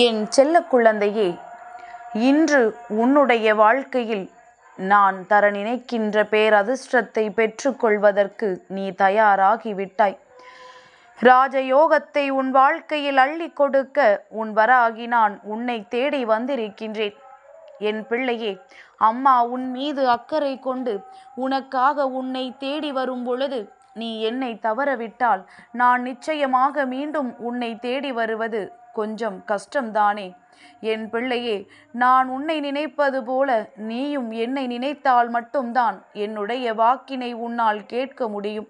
என் செல்ல குழந்தையே இன்று உன்னுடைய வாழ்க்கையில் நான் தர நினைக்கின்ற பேரதிர்ஷ்டத்தை பெற்றுக்கொள்வதற்கு நீ தயாராகிவிட்டாய். ராஜயோகத்தை உன் வாழ்க்கையில் அள்ளி கொடுக்க உன் வராகி நான் உன்னை தேடி வந்திருக்கின்றேன். என் பிள்ளையே அம்மா உன் மீது அக்கறை கொண்டு உனக்காக உன்னை தேடி வரும் பொழுது நீ என்னை தவறவிட்டால் நான் நிச்சயமாக மீண்டும் உன்னை தேடி வருவது கொஞ்சம் கஷ்டம்தானே? என் பிள்ளையே நான் உன்னை நினைப்பது போல நீயும் என்னை நினைத்தால் மட்டும்தான் என்னுடைய வாக்கினை உன்னால் கேட்க முடியும்.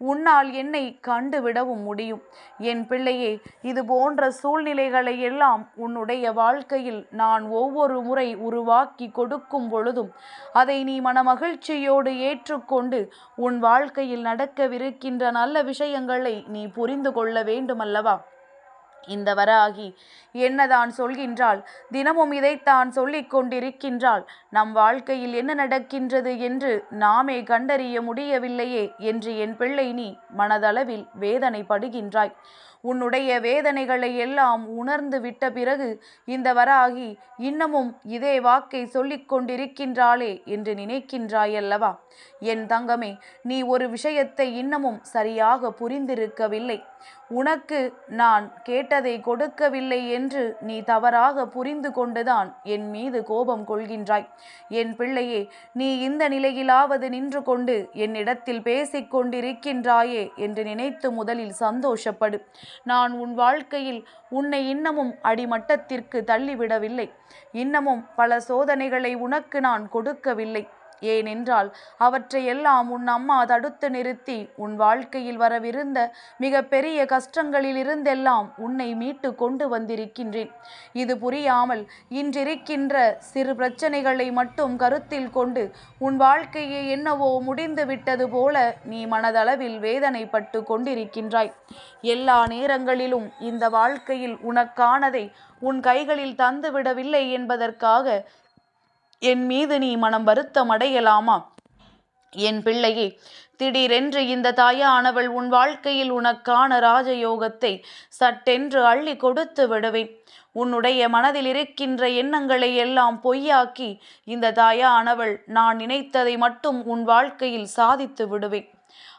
உன்னால் என்னை கண்டுவிடவும் முடியும். என் பிள்ளையே இது போன்ற சூழ்நிலைகளை எல்லாம் உன்னுடைய வாழ்க்கையில் நான் ஒவ்வொரு முறை உருவாக்கி கொடுக்கும் பொழுதும் அதை நீ மனமகிழ்ச்சியோடு ஏற்றுக்கொண்டு உன் வாழ்க்கையில் நடக்கவிருக்கின்ற நல்ல விஷயங்களை நீ புரிந்து கொள்ள வேண்டுமல்லவா? இந்த வராகி. என்னதான் சொல்கின்றாள்? தினமும் இதைத்தான் சொல்லிக் கொண்டிருக்கின்றாள். நம் வாழ்க்கையில் என்ன நடக்கின்றது என்று நாமே கண்டறிய முடியவில்லையே என்று என் பிள்ளை நீ மனதளவில் வேதனைப்படுகின்றாய். உன்னுடைய வேதனைகளை எல்லாம் உணர்ந்து விட்ட பிறகு இந்த வராகி இன்னமும் இதே வாக்கை சொல்லிக் கொண்டிருக்கின்றாளே என்று நினைக்கின்றாயல்லவா? என் தங்கமே நீ ஒரு விஷயத்தை இன்னமும் சரியாக புரிந்திருக்கவில்லை. உனக்கு நான் கேட்டதை கொடுக்கவில்லை என்று நீ தவறாக புரிந்து கொண்டுதான் என் மீது கோபம் கொள்கின்றாய். என் பிள்ளையே நீ இந்த நிலையிலாவது நின்று கொண்டு என்னிடத்தில் பேசிக் கொண்டிருக்கின்றாயே என்று நினைத்து முதலில் சந்தோஷப்படு. நான் உன் வாழ்க்கையில் உன்னை இன்னமும் அடிமட்டத்திற்கு தள்ளிவிடவில்லை. இன்னமும் பல சோதனைகளை உனக்கு நான் கொடுக்கவில்லை. ஏனென்றால் அவற்றையெல்லாம் உன் அம்மா தடுத்து நிறுத்தி உன் வாழ்க்கையில் வரவிருந்த மிக பெரிய கஷ்டங்களிலிருந்தெல்லாம் உன்னை மீட்டு கொண்டு வந்திருக்கின்றேன். இது புரியாமல் இன்றிருக்கின்ற சிறு பிரச்சனைகளை மட்டும் கருத்தில் கொண்டு உன் வாழ்க்கையை என்னவோ முடிந்து விட்டது போல நீ மனதளவில் வேதனைப்பட்டு கொண்டிருக்கின்றாய். எல்லா நேரங்களிலும் இந்த வாழ்க்கையில் உனக்கானதை உன் கைகளில் தந்துவிடவில்லை என்பதற்காக என் மீது நீ மனம் வருத்தம் அடையலாமா? என் பிள்ளையே திடீரென்று இந்த தாயானவள் உன் வாழ்க்கையில் உனக்கான ராஜயோகத்தை சட்டென்று அள்ளி கொடுத்து விடுவேன். உன்னுடைய மனதில் இருக்கின்ற எண்ணங்களை எல்லாம் பொய்யாக்கி இந்த தாயானவள் நான் நினைத்ததை மட்டும் உன் வாழ்க்கையில் சாதித்து விடுவேன்.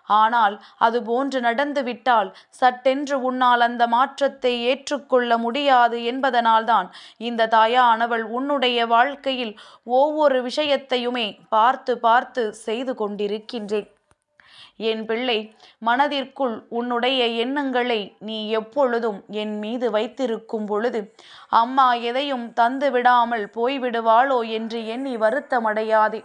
ஆனால் அது போன்று நடந்துவிட்டால் சட்டென்று உன்னால் அந்த மாற்றத்தை ஏற்றுக்கொள்ள முடியாது என்பதனால்தான் இந்த தாயானவள் உன்னுடைய வாழ்க்கையில் ஒவ்வொரு விஷயத்தையுமே பார்த்து பார்த்து செய்து கொண்டிருக்கின்றேன். என் பிள்ளை மனதிற்குள் உன்னுடைய எண்ணங்களை நீ எப்பொழுதும் என் மீது வைத்திருக்கும் பொழுது அம்மா எதையும் தந்து விடாமல் போய்விடுவாளோ என்று எண்ணி வருத்தமடையாதே.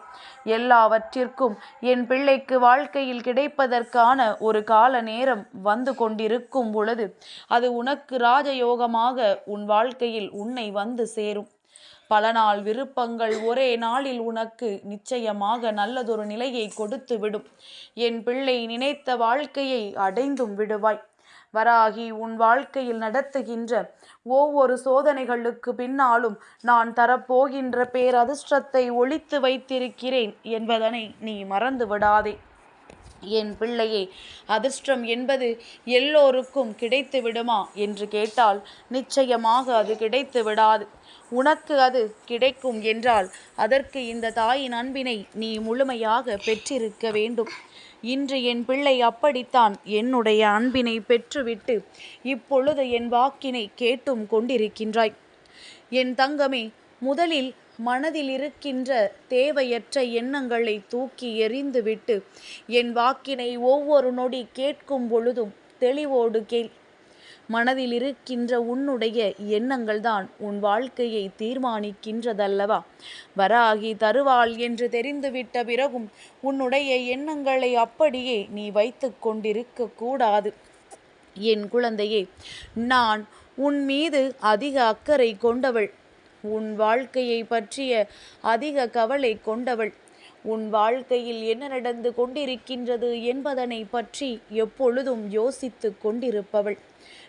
எல்லாவற்றிற்கும் என் பிள்ளைக்கு வாழ்க்கையில் கிடைப்பதற்கான ஒரு கால நேரம் வந்து கொண்டிருக்கும் பொழுது அது உனக்கு ராஜயோகமாக உன் வாழ்க்கையில் உன்னை வந்து சேரும். பல நாள் விருப்பங்கள் ஒரே நாளில் உனக்கு நிச்சயமாக நல்லதொரு நிலையை கொடுத்து விடும். என் பிள்ளை நினைத்த வாழ்க்கையை அடைந்தும் விடுவாய். வராகி உன் வாழ்க்கையில் நடத்துகின்ற ஒவ்வொரு சோதனைகளுக்கு பின்னாலும் நான் தரப்போகின்ற பேரதிர்ஷ்டத்தை ஒழித்து வைத்திருக்கிறேன் என்பதனை நீ மறந்து விடாதே. என் பிள்ளையே அதிர்ஷ்டம் என்பது எல்லோருக்கும் கிடைத்து விடுமா என்று கேட்டால் நிச்சயமாக அது கிடைத்து விடாது உனக்கு அது கிடைக்கும் என்றால் அதற்கு இந்த தாயின் அன்பினை நீ முழுமையாக பெற்றிருக்க வேண்டும். இன்று என் பிள்ளை அப்படித்தான் என்னுடைய அன்பினை பெற்றுவிட்டு இப்பொழுது என் வாக்கினை கேட்டும் கொண்டிருக்கின்றாய். என் தங்கமே முதலில் மனதில் இருக்கின்ற தேவையற்ற எண்ணங்களை தூக்கி எறிந்துவிட்டு என் வாக்கினை ஒவ்வொரு நொடி கேட்கும் பொழுதும் தெளிவோடு கேள். மனதில் இருக்கின்ற உன்னுடைய எண்ணங்கள் தான் உன் வாழ்க்கையை தீர்மானிக்கின்றதல்லவா? வராகி தருவாள் என்று தெரிந்துவிட்ட பிறகும் உன்னுடைய எண்ணங்களை அப்படியே நீ வைத்து கொண்டிருக்க கூடாது. என் குழந்தையே நான் உன் மீது அதிக அக்கறை கொண்டவள். உன் வாழ்க்கையை பற்றிய அதிக கவலை கொண்டவள். உன் வாழ்க்கையில் என்ன நடந்து கொண்டிருக்கின்றது என்பதனை பற்றி எப்பொழுதும் யோசித்து கொண்டிருப்பவள்.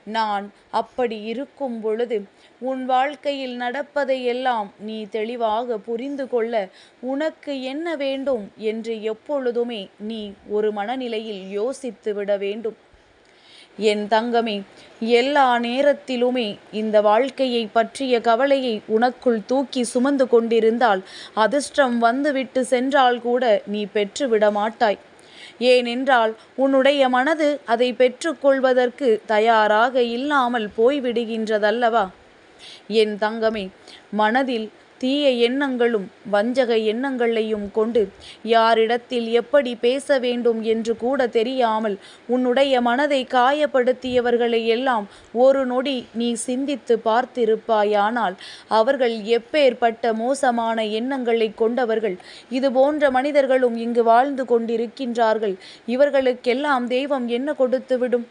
நான் அப்படி இருக்கும் பொழுது உன் வாழ்க்கையில் நடப்பதையெல்லாம் நீ தெளிவாக புரிந்து கொள்ள உனக்கு என்ன வேண்டும் என்று எப்பொழுதுமே நீ ஒரு மனநிலையில் யோசித்து விட வேண்டும். என் தங்கமே எல்லா நேரத்திலுமே இந்த வாழ்க்கையை பற்றிய கவலையை உனக்குள் தூக்கி சுமந்து கொண்டிருந்தால் அதிர்ஷ்டம் வந்துவிட்டு சென்றால் கூட நீ பெற்றுவிட மாட்டாய். ஏனென்றால் உன்னுடைய மனது அதை பெற்றுக்கொள்வதற்கு தயாராக இல்லாமல் போய்விடுகின்றதல்லவா? என் தங்கமே மனதில் தீய எண்ணங்களும் வஞ்சக எண்ணங்களையும் கொண்டு யாரிடத்தில் எப்படி பேச வேண்டும் என்று கூட தெரியாமல் உன்னுடைய மனதை காயப்படுத்தியவர்களை எல்லாம் ஒரு நொடி நீ சிந்தித்து பார்த்திருப்பாயானால் அவர்கள் எப்பேற்பட்ட மோசமான எண்ணங்களை கொண்டவர்கள் இது போன்ற மனிதர்களும் இங்கு வாழ்ந்து கொண்டிருக்கின்றார்கள். இவர்களுக்கெல்லாம் தெய்வம் என்ன கொடுத்துவிடும்?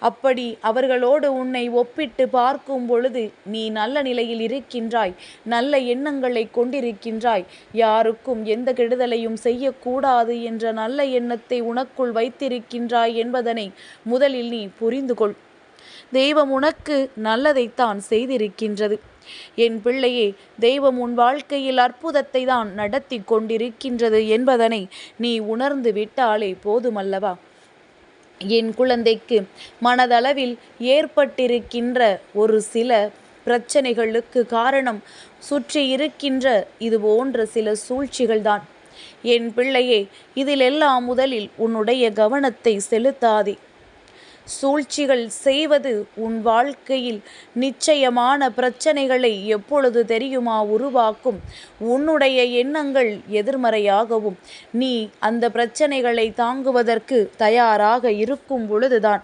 அப்படி அவர்களோடு உன்னை ஒப்பிட்டு பார்க்கும் பொழுது நீ நல்ல நிலையில் இருக்கின்றாய் நல்ல எண்ணங்களை கொண்டிருக்கின்றாய். யாருக்கும் எந்த கெடுதலையும் செய்யக்கூடாது என்ற நல்ல எண்ணத்தை உனக்குள் வைத்திருக்கின்றாய் என்பதனை முதலில் நீ புரிந்து கொள். தெய்வம் உனக்கு நல்லதைத்தான் செய்திருக்கின்றது. என் பிள்ளையே தெய்வம் உன் வாழ்க்கையில் அற்புதத்தை தான் நடத்தி கொண்டிருக்கின்றது என்பதனை நீ உணர்ந்து விட்டாலே போதுமல்லவா? என் குழந்தைக்கு மனதளவில் ஏற்பட்டிருக்கின்ற ஒரு சில பிரச்சனைகளுக்கு காரணம் சுற்றி இருக்கின்ற இது போன்ற சில சூழ்ச்சிகள்தான். என் பிள்ளையே இதிலெல்லாம் முதலில் உன்னுடைய கவனத்தை செலுத்தாதே. சூழ்ச்சிகள் செய்வது உன் வாழ்க்கையில் நிச்சயமான பிரச்சனைகளை எப்பொழுது தெரியுமா உருவாக்கும்? உன்னுடைய எண்ணங்கள் எதிர்மறையாகவும் நீ அந்த பிரச்சனைகளை தாங்குவதற்கு தயாராக இருக்கும் பொழுதுதான்.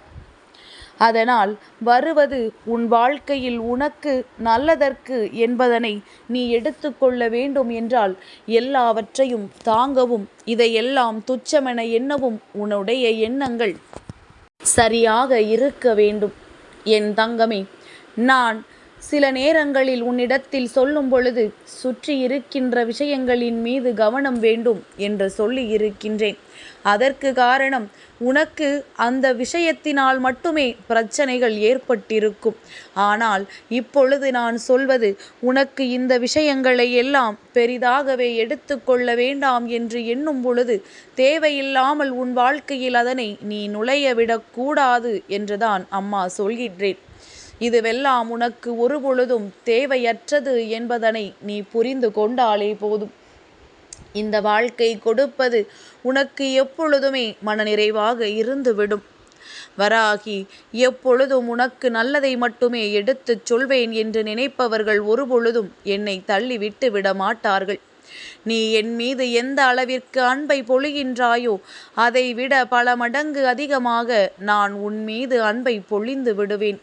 அதனால் வருவது உன் வாழ்க்கையில் உனக்கு நல்லதற்கு என்பதனை நீ எடுத்துக்கொள்ள வேண்டும் என்றால் எல்லாவற்றையும் தாங்கவும் இதையெல்லாம் துச்சமென எண்ணவும் உன்னுடைய எண்ணங்கள். சரியாக இருக்க வேண்டும். என் தங்கமே நான் சில நேரங்களில் உன்னிடத்தில் சொல்லும் பொழுது சுற்றி இருக்கின்ற விஷயங்களின் மீது கவனம் வேண்டும் என்று சொல்லி இருக்கின்றேன். அதற்கு காரணம் உனக்கு அந்த விஷயத்தினால் மட்டுமே பிரச்சனைகள் ஏற்பட்டிருக்கும். ஆனால் இப்பொழுது நான் சொல்வது உனக்கு இந்த விஷயங்களை எல்லாம் பெரிதாகவே எடுத்துக்கொள்ள வேண்டாம் என்று எண்ணும் பொழுது தேவையில்லாமல் உன் வாழ்க்கையில் அதனை நீ நுழைய விடக்கூடாது என்றுதான் அம்மா சொல்கின்றேன். இதுவெல்லாம் உனக்கு ஒரு பொழுதும் தேவையற்றது என்பதனை நீ புரிந்து கொண்டாலே போதும். இந்த வாழ்க்கை கொடுப்பது உனக்கு எப்பொழுதுமே மனநிறைவாக இருந்துவிடும். வராகி எப்பொழுதும் உனக்கு நல்லதை மட்டுமே எடுத்துச் சொல்வேன் என்று நினைப்பவர்கள் ஒருபொழுதும் என்னை தள்ளிவிட்டு விட மாட்டார்கள். நீ என் மீது எந்த அளவிற்கு அன்பை பொழிகின்றாயோ அதை விட பல மடங்கு அதிகமாக நான் உன் மீது அன்பை பொழிந்து விடுவேன்.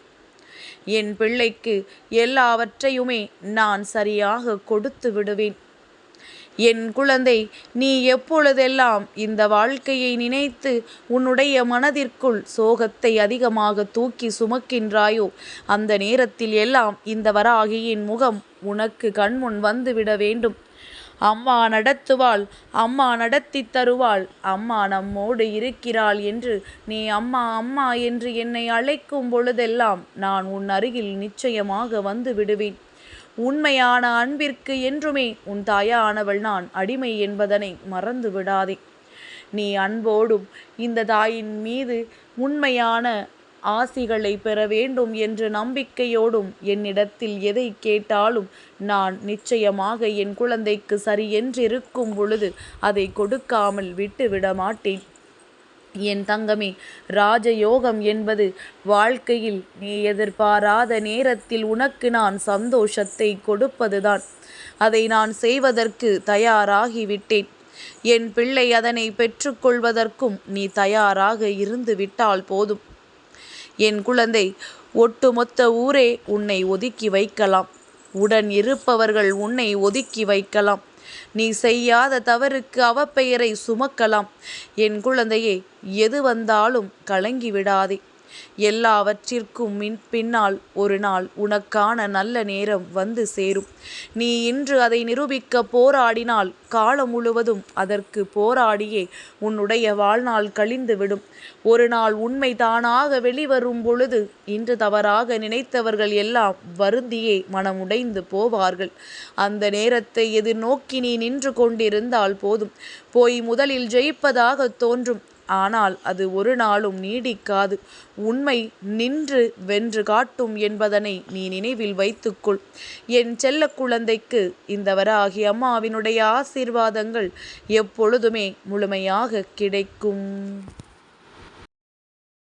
என் பிள்ளைக்கு எல்லாவற்றையுமே நான் சரியாக கொடுத்து விடுவேன். என் குழந்தை நீ எப்பொழுதெல்லாம் இந்த வாழ்க்கையை நினைத்து உன்னுடைய மனதிற்குள் சோகத்தை அதிகமாக தூக்கி சுமக்கின்றாயோ அந்த நேரத்தில் எல்லாம் இந்த வராகியின் முகம் உனக்கு கண்முன் வந்துவிட வேண்டும். அம்மா நடத்துவாள் அம்மா நடத்தி தருவாள். அம்மா நம்மோடு இருக்கிறாள் என்று நீ அம்மா அம்மா என்று என்னை அழைக்கும் பொழுதெல்லாம் நான் உன் அருகில் நிச்சயமாக வந்து விடுவேன். உண்மையான அன்பிற்கு என்றுமே உன் தாயானவள் நான் அடிமை என்பதனை மறந்து விடாதே நீ அன்போடும் இந்த தாயின் மீது உண்மையான ஆசிகளை பெற வேண்டும் என்ற நம்பிக்கையோடும் என்னிடத்தில் எதை கேட்டாலும் நான் நிச்சயமாக என் குழந்தைக்கு சரியென்றிருக்கும் பொழுது அதை கொடுக்காமல் விட்டுவிட மாட்டேன் என் தங்கமே ராஜயோகம் என்பது வாழ்க்கையில் நீ எதிர்பாராத நேரத்தில் உனக்கு நான் சந்தோஷத்தை கொடுப்பதுதான். அதை நான் செய்வதற்கு தயாராகிவிட்டேன். என் பிள்ளை அதனை பெற்றுக்கொள்வதற்கும் நீ தயாராக இருந்து விட்டால் போதும். என் குழந்தை ஒட்டுமொத்த ஊரே உன்னை ஒதுக்கி வைக்கலாம். உடன் இருப்பவர்கள் உன்னை ஒதுக்கி வைக்கலாம். நீ செய்யாத தவறுக்கு அவப்பெயரை சுமக்கலாம். என் குழந்தையே எது வந்தாலும் கலங்கி விடாதே. எல்லாவற்றிற்கும் மின் பின்னால் ஒரு நாள் உனக்கான நல்ல நேரம் வந்து சேரும். நீ இன்று அதை நிரூபிக்க போராடினால் காலம் முழுவதும் அதற்கு போராடியே உன்னுடைய வாழ்நாள் கழிந்துவிடும். ஒரு நாள் உண்மை தானாக வெளிவரும் பொழுது இன்று தவறாக நினைத்தவர்கள் எல்லாம் வருந்தியே மனமுடைந்து போவார்கள். அந்த நேரத்தை எதிர்நோக்கி நீ நின்று கொண்டிருந்தால் போதும். போய் முதலில் ஜெயிப்பதாக தோன்றும். ஆனால் அது ஒரு நாளும் நீடிக்காது. உண்மை நின்று வென்று காட்டும் என்பதனை நீ நினைவில் வைத்துக்கொள். என் செல்ல குழந்தைக்கு இந்த வராகி அம்மாவினுடைய ஆசீர்வாதங்கள் எப்பொழுதுமே முழுமையாக கிடைக்கும்.